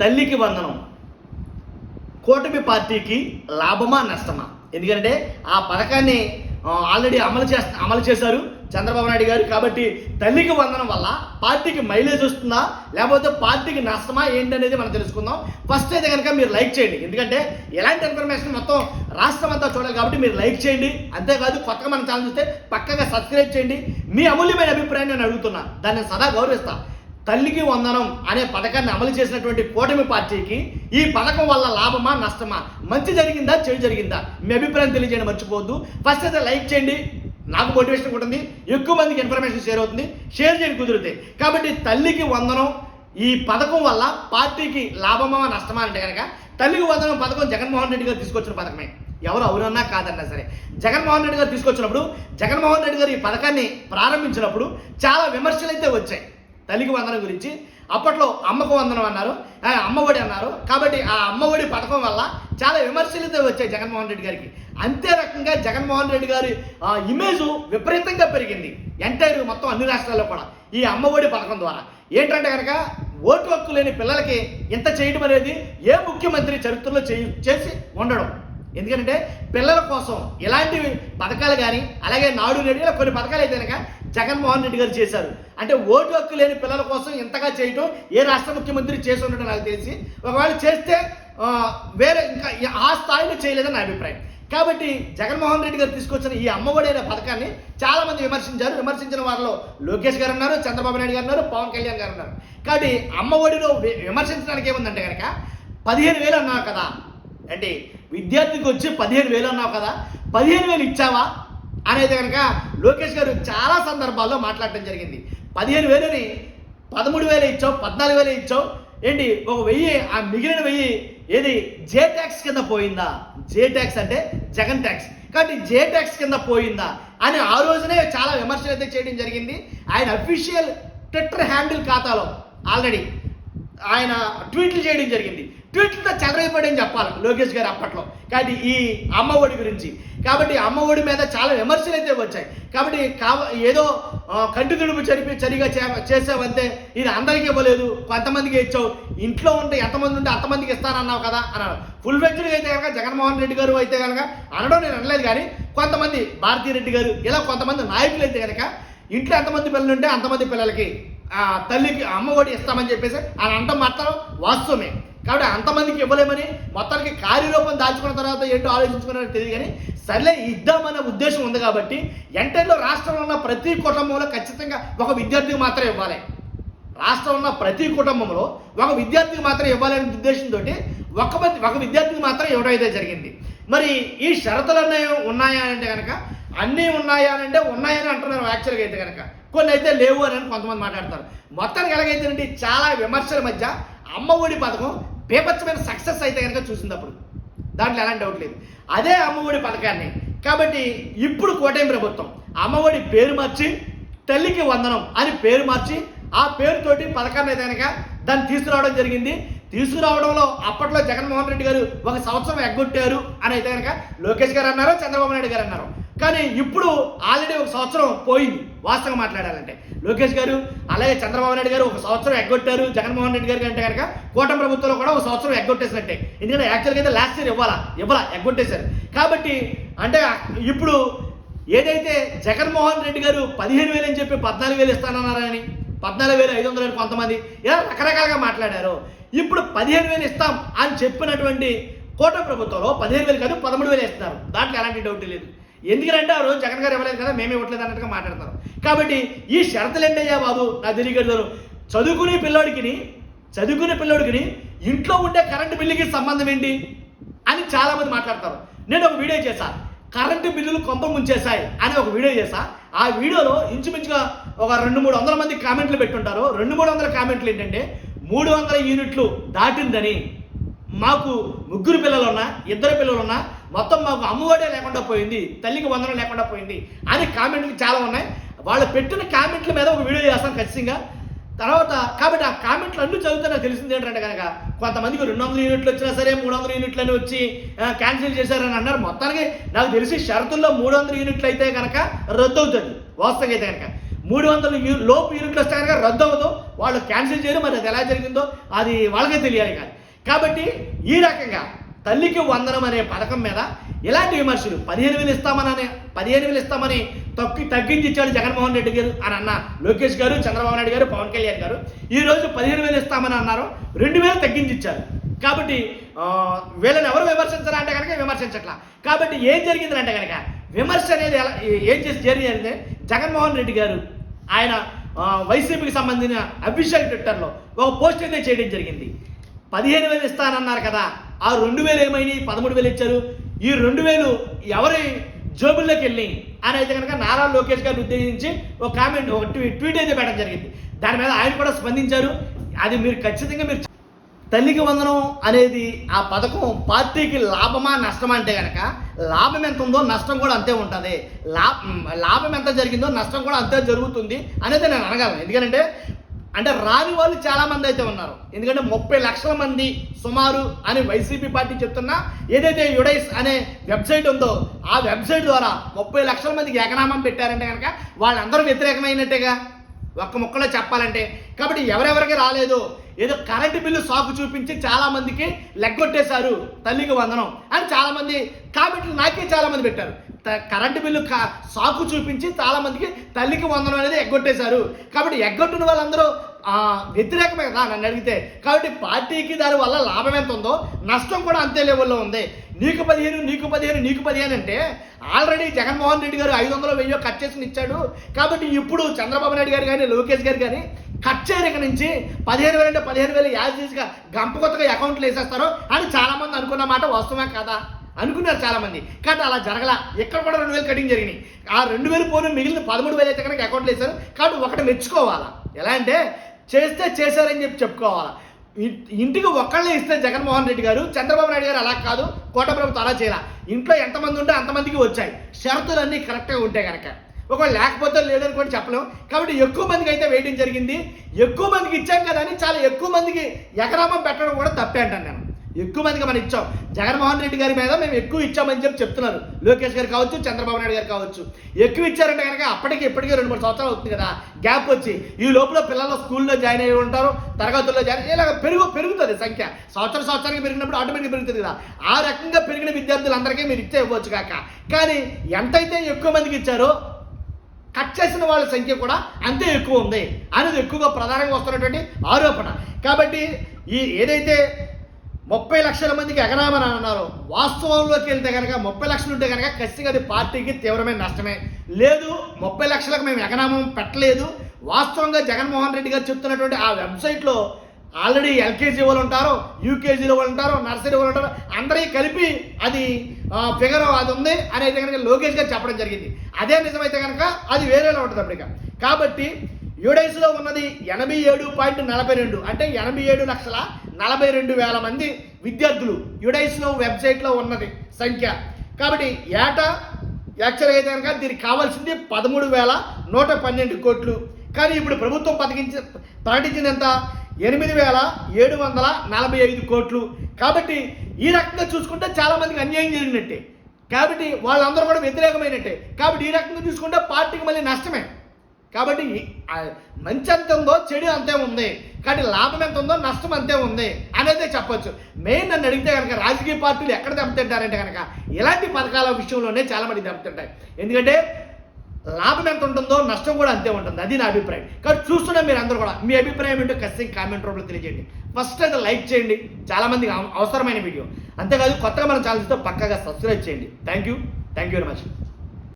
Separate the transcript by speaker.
Speaker 1: తల్లికి వందనం. కూటమి పార్టీకి లాభమా నష్టమా? ఎందుకంటే ఆ పథకాన్ని ఆల్రెడీ అమలు చేస్త అమలు చేశారు చంద్రబాబు నాయుడు గారు కాబట్టి తల్లికి వందనం వల్ల పార్టీకి మైలేజ్ వస్తుందా? లేకపోతే పార్టీకి నష్టమా? ఏంటి అనేది మనం తెలుసుకుందాం. ఫస్ట్ అయితే కనుక మీరు లైక్ చేయండి. ఎందుకంటే ఎలాంటి ఇన్ఫర్మేషన్ మొత్తం రాష్ట్రం అంతా చూడాలి కాబట్టి మీరు లైక్ చేయండి. అంతేకాదు కొత్తగా మన ఛానల్ చూస్తే పక్కగా సబ్స్క్రైబ్ చేయండి. మీ అమూల్యమైన అభిప్రాయాన్ని నేను అడుగుతున్నా. దాన్ని సదా గౌరవిస్తా. తల్లికి వందనం అనే పథకాన్ని అమలు చేసినటువంటి కూటమి పార్టీకి ఈ పథకం వల్ల లాభమా నష్టమా? మంచి జరిగిందా చెడు జరిగిందా? మీ అభిప్రాయం తెలియజేయండి మర్చిపోవద్దు. ఫస్ట్ అయితే లైక్ చేయండి. నాకు మోటివేషన్ ఉంటుంది ఎక్కువ మందికి ఇన్ఫర్మేషన్ షేర్ అవుతుంది. షేర్ చేయండి కుదిరితే. కాబట్టి తల్లికి వందనం ఈ పథకం వల్ల పార్టీకి లాభమా నష్టమా అంటే కనుక తల్లికి వందనం పథకం జగన్మోహన్ రెడ్డి గారు తీసుకొచ్చిన పథకమే. ఎవరు అవునన్నా కాదన్నా సరే. జగన్మోహన్ రెడ్డి గారు తీసుకొచ్చినప్పుడు జగన్మోహన్ రెడ్డి గారు ఈ పథకాన్ని ప్రారంభించినప్పుడు చాలా విమర్శలు అయితే వచ్చాయి. తల్లికి వందనం గురించి. అప్పట్లో అమ్మకు వందనం అన్నారు. అమ్మఒడి అన్నారు. కాబట్టి ఆ అమ్మఒడి పథకం వల్ల చాలా విమర్శలు వచ్చాయి జగన్మోహన్ రెడ్డి గారికి. అంతే రకంగా జగన్మోహన్ రెడ్డి గారి ఆ, ఇమేజ్ విపరీతంగా పెరిగింది. ఎంటైర్ మొత్తం అన్ని రాష్ట్రాల్లో కూడా ఈ అమ్మఒడి పథకం ద్వారా. ఏంటంటే కనుక ఓటు హక్కు లేని పిల్లలకి ఇంత చేయడం అనేది ఏ ముఖ్యమంత్రి చరిత్రలో చేయి చేసి ఉండడం. ఎందుకంటే పిల్లల కోసం ఇలాంటి పథకాలు కానీ అలాగే నాడు నేడు కొన్ని పథకాలు అయితే కనుక జగన్మోహన్ రెడ్డి గారు చేశారు. అంటే ఓటు హక్కు లేని పిల్లల కోసం ఇంతగా చేయటం ఏ రాష్ట్ర ముఖ్యమంత్రి చేసి ఉండటం నాకు తెలిసి. ఒకవేళ చేస్తే వేరే ఇంకా ఆ స్థాయిలో చేయలేదని నా అభిప్రాయం. కాబట్టి జగన్మోహన్ రెడ్డి గారు తీసుకొచ్చిన ఈ అమ్మఒడి అనే పథకాన్ని చాలా మంది విమర్శించారు. విమర్శించిన వారిలో లోకేష్ గారు ఉన్నారు చంద్రబాబు నాయుడు గారు ఉన్నారు పవన్ కళ్యాణ్ గారు ఉన్నారు. కాబట్టి అమ్మఒడిలో విమర్శించడానికి ఏముందంటే కనుక పదిహేను వేలు అన్నావు కదా. అంటే విద్యార్థికి వచ్చి పదిహేను వేలు అన్నావు కదా. పదిహేను వేలు ఇచ్చావా? అనేది కనుక లోకేష్ గారు చాలా సందర్భాల్లో మాట్లాడటం జరిగింది. పదిహేను వేలని పదమూడు వేలు ఇచ్చావు పద్నాలుగు వేలు ఇచ్చావు. ఏంటి ఒక వెయ్యి ఆ మిగిలిన వెయ్యి ఏది? జే ట్యాక్స్ కింద పోయిందా? జే ట్యాక్స్ అంటే జగన్ ట్యాక్స్. కాబట్టి జే ట్యాక్స్ కింద పోయిందా? అని ఆ రోజునే చాలా విమర్శలు అయితే చేయడం జరిగింది. ఆయన అఫీషియల్ ట్విట్టర్ హ్యాండిల్ ఖాతాలో ఆల్రెడీ ఆయన ట్వీట్లు చేయడం జరిగింది. ట్వీట్లతో చెలరైపోయాడని చెప్పాలి లోకేష్ గారు అప్పట్లో. కాబట్టి ఈ అమ్మఒడి గురించి. కాబట్టి అమ్మఒడి మీద చాలా విమర్శలు అయితే వచ్చాయి. కాబట్టి కావ ఏదో కంటి తుడుపు చరిపి చరిగా చే- చేసావంతే ఇది అందరికీ ఇవ్వలేదు. కొంతమందికి ఇచ్చావు. ఇంట్లో ఉంటే ఎంతమంది ఉంటే అంతమందికి ఇస్తానన్నావు కదా అన్నాడు. ఫుల్ వెజ్డ్గా అయితే కనుక జగన్మోహన్ రెడ్డి గారు అయితే కనుక అనడం నేను అనలేదు కానీ కొంతమంది భారతీ రెడ్డి గారు ఇలా కొంతమంది నాయకులు అయితే కనుక ఇంట్లో ఎంతమంది పిల్లలు ఉంటే అంతమంది పిల్లలకి తల్లికి తల్లికి అమ్మఒడి ఇస్తామని చెప్పేసి అని అంటాం మాత్రం వాస్తవమే. కాబట్టి అంతమందికి ఇవ్వలేమని మొత్తానికి కార్యరూపం దాచుకున్న తర్వాత ఏంటో ఆలోచించుకున్నారో తెలియదు కానీ సర్లే ఇద్దామన్న ఉద్దేశం ఉంది కాబట్టి ఎంటైర్లో రాష్ట్రంలో ఉన్న ప్రతి కుటుంబంలో ఖచ్చితంగా ఒక విద్యార్థికి మాత్రం ఇవ్వాలి. రాష్ట్రంలో ఉన్న ప్రతి కుటుంబంలో ఒక విద్యార్థికి మాత్రం ఇవ్వాలనే ఉద్దేశంతో ఒక ఒక విద్యార్థికి మాత్రం ఇవ్వడం అయితే జరిగింది. మరి ఈ షరతులు అన్నీ ఉన్నాయా అంటే కనుక అన్నీ ఉన్నాయా అని అంటే ఉన్నాయని అంటున్నారు యాక్చువల్గా అయితే కనుక కొన్ని అయితే లేవు అని అని కొంతమంది మాట్లాడతారు. మొత్తానికి ఎలాగైతేనండి చాలా విమర్శల మధ్య అమ్మ ఒడి పథకం బీభత్సమైన సక్సెస్ అయితే కనుక చూసింది అప్పుడు దాంట్లో ఎలాంటి డౌట్ లేదు. అదే అమ్మఒడి పథకాన్ని. కాబట్టి ఇప్పుడు కోటమి ప్రభుత్వం అమ్మఒడి పేరు మార్చి తల్లికి వందనం అని పేరు మార్చి ఆ పేరుతోటి పథకాన్ని అయితే కనుక దాన్ని తీసుకురావడం జరిగింది. తీసుకురావడంలో అప్పట్లో జగన్మోహన్ రెడ్డి గారు ఒక సంవత్సరం ఎగ్గొట్టారు అని అయితే కనుక లోకేష్ గారు అన్నారు చంద్రబాబు నాయుడు గారు అన్నారు. కానీ ఇప్పుడు ఆల్రెడీ ఒక సంవత్సరం పోయింది వాస్తవంగా మాట్లాడాలంటే. లోకేష్ గారు అలాగే చంద్రబాబు నాయుడు గారు ఒక సంవత్సరం ఎగ్గొట్టారు. జగన్మోహన్ రెడ్డి గారు అంటే కనుక కూటమి ప్రభుత్వంలో కూడా ఒక సంవత్సరం ఎగ్గొట్టేసినట్టే. ఎందుకంటే యాక్చువల్గా అయితే లాస్ట్ ఇయర్ ఇవ్వాలా? ఇవ్వాలా? ఎగ్గొట్టేశారు. కాబట్టి అంటే ఇప్పుడు ఏదైతే జగన్మోహన్ రెడ్డి గారు పదిహేను వేలు అని చెప్పి పద్నాలుగు వేలు ఇస్తానన్నారని పద్నాలుగు వేలు ఐదు వందలు అని కొంతమంది ఇలా రకరకాలుగా మాట్లాడారు. ఇప్పుడు పదిహేను వేలు ఇస్తాం అని చెప్పినటువంటి కోట ప్రభుత్వంలో పదిహేను వేలు కాదు పదమూడు వేలు ఇస్తున్నారు దాంట్లో ఎలాంటి డౌట్ లేదు. ఎందుకంటే ఆ రోజు జగన్ గారు ఇవ్వలేదు కదా మేమే ఇవ్వట్లేదు అన్నట్టుగా మాట్లాడతారు. కాబట్టి ఈ షరతులు ఏంటయ్యా బాబు? నా తెలియగలరు చదువుకునే పిల్లోడికి చదువుకునే పిల్లోడికి ఇంట్లో ఉండే కరెంటు బిల్లుకి సంబంధం ఏంటి అని చాలామంది మాట్లాడతారు. నేను ఒక వీడియో చేశాను కరెంటు బిల్లులు కొంప ముంచేశాయి అని ఒక వీడియో చేశా. ఆ వీడియోలో ఇంచుమించుగా ఒక రెండు మూడు వందల మంది కామెంట్లు పెట్టుంటారు. రెండు మూడు వందల కామెంట్లు ఏంటంటే మూడు వందల యూనిట్లు దాటిందని. మాకు ముగ్గురు పిల్లలు ఉన్నా ఇద్దరు పిల్లలు ఉన్నా మొత్తం మాకు అమ్మఒడే లేకుండా పోయింది తల్లికి వందనం లేకుండా పోయింది. అని కామెంట్లు చాలా ఉన్నాయి. వాళ్ళు పెట్టిన కామెంట్ల మీద ఒక వీడియో చేస్తాం ఖచ్చితంగా. తర్వాత కాబట్టి ఆ కామెంట్లు అన్నీ చదివితే నాకు తెలిసింది ఏంటంటే కనుక కొంతమందికి రెండు వందల యూనిట్లు వచ్చినా సరే మూడు వందల యూనిట్లని వచ్చి క్యాన్సిల్ చేశారని అన్నారు. మొత్తానికి నాకు తెలిసి షరతుల్లో మూడు వందల యూనిట్లు అయితే కనుక రద్దు అవుతుంది వాస్తవంగా అయితే కనుక మూడు వందల లోపు యూనిట్లు వస్తే కనుక రద్దు అవ్వదు వాళ్ళు క్యాన్సిల్ చేయరు. మరి అది ఎలా జరిగిందో అది వాళ్ళకే తెలియాలి కానీ కాబట్టి ఈ రకంగా తల్లికి వందనం అనే పథకం మీద ఇలాంటి విమర్శలు? పదిహేను వేలు ఇస్తామని పదిహేను వేలు ఇస్తామని తక్కి తగ్గించి ఇచ్చాడు జగన్మోహన్ రెడ్డి గారు అని అన్న లోకేష్ గారు చంద్రబాబు నాయుడు గారు పవన్ కళ్యాణ్ గారు. ఈ రోజు పదిహేను వేలు ఇస్తామని అన్నారు రెండు వేలు తగ్గించి ఇచ్చారు కాబట్టి వీళ్ళని ఎవరు విమర్శించారా అంటే కనుక విమర్శించట్లా. కాబట్టి ఏం జరిగింది అంటే కనుక విమర్శ అనేది ఎలా ఏం చేసి జరిగిందంటే జగన్మోహన్ రెడ్డి గారు ఆయన వైసీపీకి సంబంధించిన అఫీషియల్ ట్విట్టర్లో ఒక పోస్ట్ అయితే చేయడం జరిగింది. పదిహేను వేలు ఇస్తానన్నారు కదా. ఆ రెండు వేలు ఏమైనాయి? పదమూడు వేలు ఇచ్చారు. ఈ రెండు వేలు ఎవరి జోబుల్లోకి వెళ్ళి అని అయితే కనుక నారా లోకేష్ గారిని ఉద్దేశించి ఒక కామెంట్ ఒక ట్వీట్ అయితే పెట్టడం జరిగింది. దాని మీద ఆయన కూడా స్పందించారు. అది మీరు ఖచ్చితంగా మీరు తల్లికి వందనం అనేది ఆ పథకం పార్టీకి లాభమా నష్టమా అంటే కనుక లాభం ఎంత ఉందో నష్టం కూడా అంతే ఉంటుంది. లాభం లాభం ఎంత జరిగిందో నష్టం కూడా అంతే జరుగుతుంది అనేది నేను అనగలను. ఎందుకంటే అంటే రాని వాళ్ళు చాలా మంది అయితే ఉన్నారు. ఎందుకంటే ముప్పై లక్షల మంది సుమారు అని వైసీపీ పార్టీ చెప్తున్నా ఏదైతే యుడైస్ అనే వెబ్సైట్ ఉందో ఆ వెబ్సైట్ ద్వారా ముప్పై లక్షల మందికి ఎకనామం పెట్టారంటే కనుక వాళ్ళందరూ వ్యతిరేకమైనట్టేగా? ఒక్క ముక్కలో చెప్పాలంటే. కాబట్టి ఎవరెవరికి రాలేదు? ఏదో కరెంటు బిల్లు సాకు చూపించి చాలా మందికి లెగ్గొట్టేశారు తల్లికి వందనం. అని చాలా మంది కామెంట్లు నాకే చాలా మంది పెట్టారు. త- కరెంటు బిల్లు కా- సాకు చూపించి చాలా మందికి తల్లికి వందనం అనేది ఎగ్గొట్టేశారు. కాబట్టి ఎగ్గొట్టిన వాళ్ళందరూ వ్యతిరేకమే కదా నన్ను అడిగితే. కాబట్టి పార్టీకి దాని వల్ల లాభం ఎంత ఉందో నష్టం కూడా అంతే లెవెల్లో ఉంది. నీకు పదిహేను నీకు పదిహేను నీకు పదిహేను అంటే ఆల్రెడీ జగన్మోహన్ రెడ్డి గారు ఐదు వందలు వెయ్యో కట్ చేసి ఇచ్చాడు. కాబట్టి ఇప్పుడు చంద్రబాబు నాయుడు గారు కానీ లోకేష్ గారు కానీ కట్ చేయరు ఇక నుంచి పదిహేను వేలు అంటే పదిహేను వేలు యాజ్ యూజ్గా గంప కొత్తగా అకౌంట్లు వేసేస్తారు అని చాలామంది అనుకున్న మాట వాస్తవమే కదా? అనుకున్నారు చాలామంది. కానీ అలా జరగల. ఇక్కడ కూడా రెండు వేలు కటింగ్ జరిగినాయి. ఆ రెండు వేలు పోను మిగిలిన పదమూడు వేలు అయితే కనుక అకౌంట్లు వేశారు. కాబట్టి ఒకటి మెచ్చుకోవాలా? ఎలా అంటే చేస్తే చేశారని చెప్పి చెప్పుకోవాలా? ఇంటికి ఒక్కళ్ళే ఇస్తే జగన్మోహన్ రెడ్డి గారు చంద్రబాబు నాయుడు గారు అలా కాదు కోట ప్రభుత్వం అలా చేయాలి? ఇంట్లో ఎంతమంది ఉంటే అంతమందికి వచ్చాయి. షరతులన్నీ కరెక్ట్గా ఉంటే కనుక ఒకవేళ లేకపోతే లేదనుకోని చెప్పలేం. కాబట్టి ఎక్కువ మందికి అయితే వేయడం జరిగింది. ఎక్కువ మందికి ఇచ్చాం కదా అని చాలా ఎక్కువ మందికి ఎకరామం పెట్టడం కూడా తప్పే అంటాను నేను. ఎక్కువ మందికి మనం ఇచ్చాం. జగన్మోహన్ రెడ్డి గారి మీద మేము ఎక్కువ ఇచ్చామని చెప్పి చెప్తున్నారు. లోకేష్ గారు కావచ్చు చంద్రబాబు నాయుడు గారు కావచ్చు. ఎక్కువ ఇచ్చారంటే కనుక అప్పటికి ఇప్పటికీ రెండు మూడు సంవత్సరాలు అవుతుంది కదా. గ్యాప్ వచ్చి ఈ లోపల పిల్లలు స్కూల్లో జాయిన్ అయ్యి ఉంటారు తరగతుల్లో జాయిన్ ఇలాగ పెరుగు పెరుగుతుంది సంఖ్య. సంవత్సర సంవత్సరానికి పెరిగినప్పుడు ఆటోమేటిక్ పెరుగుతుంది కదా. ఆ రకంగా పెరిగిన విద్యార్థులందరికీ మీరు ఇచ్చే ఇవ్వచ్చు కాక. కానీ ఎంతైతే ఎక్కువ మందికి ఇచ్చారో కట్ చేసిన వాళ్ళ సంఖ్య కూడా అంతే ఎక్కువ ఉంది అనేది ఎక్కువగా ప్రధానంగా వస్తున్నటువంటి ఆరోపణ. కాబట్టి ఈ ఏదైతే ముప్పై లక్షల మందికి ఎగరామని అన్నారు వాస్తవంలోకి వెళ్తే కనుక ముప్పై లక్షలు ఉంటే కనుక ఖచ్చితంగా అది పార్టీకి తీవ్రమైన నష్టమే. లేదు ముప్పై లక్షలకు మేము ఎగనామం పెట్టలేదు. వాస్తవంగా జగన్మోహన్ రెడ్డి గారు చెప్తున్నటువంటి ఆ వెబ్సైట్లో ఆల్రెడీ ఎల్కేజీ వాళ్ళు ఉంటారు యూకేజీలో వాళ్ళు ఉంటారు నర్సరీ వాళ్ళు ఉంటారు అందరికీ కలిపి అది ఫిగర్ అది ఉంది అని అయితే కనుక లోకేష్ గారు చెప్పడం జరిగింది. అదే నిజమైతే కనుక అది వేరేలా ఉంటుంది అప్పటిక కాబట్టి యూడైస్లో ఉన్నది ఎనభై ఏడు పాయింట్ నలభై రెండు అంటే ఎనభై ఏడు లక్షల నలభై రెండు వేల మంది విద్యార్థులు యుడైస్లో వెబ్సైట్లో ఉన్నది సంఖ్య. కాబట్టి ఏటా యాక్చువల్గా అయితే కనుక దీనికి కావాల్సింది పదమూడు వేల నూట పన్నెండు కోట్లు. కానీ ఇప్పుడు ప్రభుత్వం పథకించి ప్రకటించింది ఎంత? ఎనిమిది వేల ఏడు వందల నలభై ఐదు కోట్లు. కాబట్టి ఈ రకంగా చూసుకుంటే చాలా మందికి అన్యాయం జరిగినట్టే. కాబట్టి వాళ్ళందరూ కూడా వ్యతిరేకమైనట్టే. కాబట్టి ఈ రకంగా చూసుకుంటే పార్టీకి మళ్ళీ నష్టమే. కాబట్టి మంచి అంత ఉందో చెడు అంతే ఉంది. కాబట్టి లాభం ఎంత ఉందో నష్టం అంతే ఉంది అనేది చెప్పొచ్చు. మెయిన్ నన్ను అడిగితే కనుక రాజకీయ పార్టీలు ఎక్కడ దెబ్బతింటారంటే కనుక ఇలాంటి పథకాల విషయంలోనే చాలా మంది దెబ్బతింటాయి ఎందుకంటే లాభం ఎంత ఉంటుందో నష్టం కూడా అంతే ఉంటుంది. అది నా అభిప్రాయం. కాబట్టి చూస్తున్నా మీరు అందరూ కూడా మీ అభిప్రాయం ఏంటో ఖచ్చితంగా కామెంట్ రూపంలో తెలియజేయండి. ఫస్ట్ అయితే లైక్ చేయండి. చాలామందికి అవసరమైన వీడియో అంతేకాదు కొత్తగా మన ఛానల్స్తో పక్కగా సబ్స్క్రైబ్ చేయండి. Thank you thank you very much